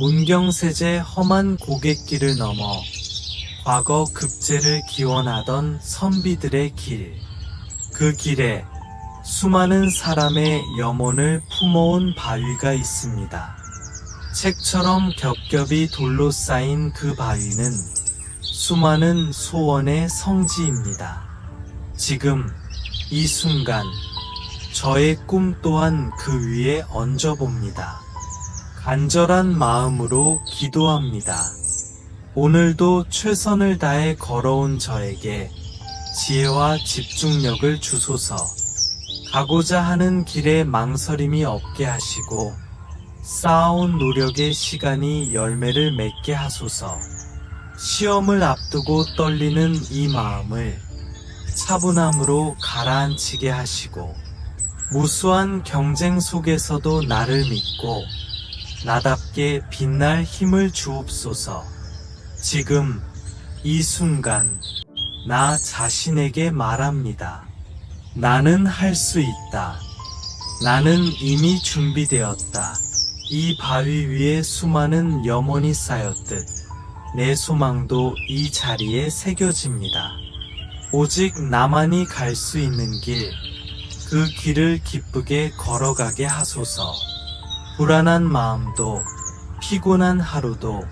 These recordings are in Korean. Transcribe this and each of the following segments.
문경세제 험한 고갯길을 넘어 과거 급제를 기원하던 선비들의 길. 그 길에 수많은 사람의 염원을 품어온 바위가 있습니다. 책처럼 겹겹이 돌로 쌓인 그 바위는 수많은 소원의 성지입니다. 지금 이 순간 저의 꿈 또한 그 위에 얹어봅니다. 간절한 마음으로 기도합니다. 오늘도 최선을 다해 걸어온 저에게 지혜와 집중력을 주소서 가고자 하는 길에 망설임이 없게 하시고 쌓아온 노력의 시간이 열매를 맺게 하소서 시험을 앞두고 떨리는 이 마음을 차분함으로 가라앉히게 하시고 무수한 경쟁 속에서도 나를 믿고 나답게 빛날 힘을 주옵소서. 지금 이 순간 나 자신에게 말합니다. 나는 할 수 있다. 나는 이미 준비되었다. 이 바위 위에 수많은 염원이 쌓였듯 내 소망도 이 자리에 새겨집니다. 오직 나만이 갈 수 있는 길, 그 길을 기쁘게 걸어가게 하소서. 불안한 마음도 피곤한 하루도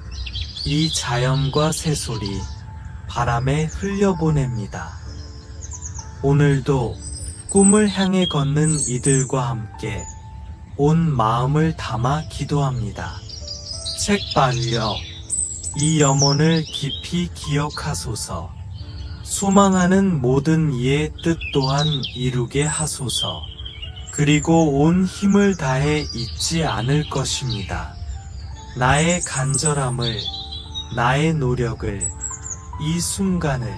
이 자연과 새소리, 바람에 흘려보냅니다. 오늘도 꿈을 향해 걷는 이들과 함께 온 마음을 담아 기도합니다. 책바위여, 이 염원을 깊이 기억하소서. 소망하는 모든 이의 뜻 또한 이루게 하소서. 그리고 온 힘을 다해 잊지 않을 것입니다. 나의 간절함을, 나의 노력을, 이 순간을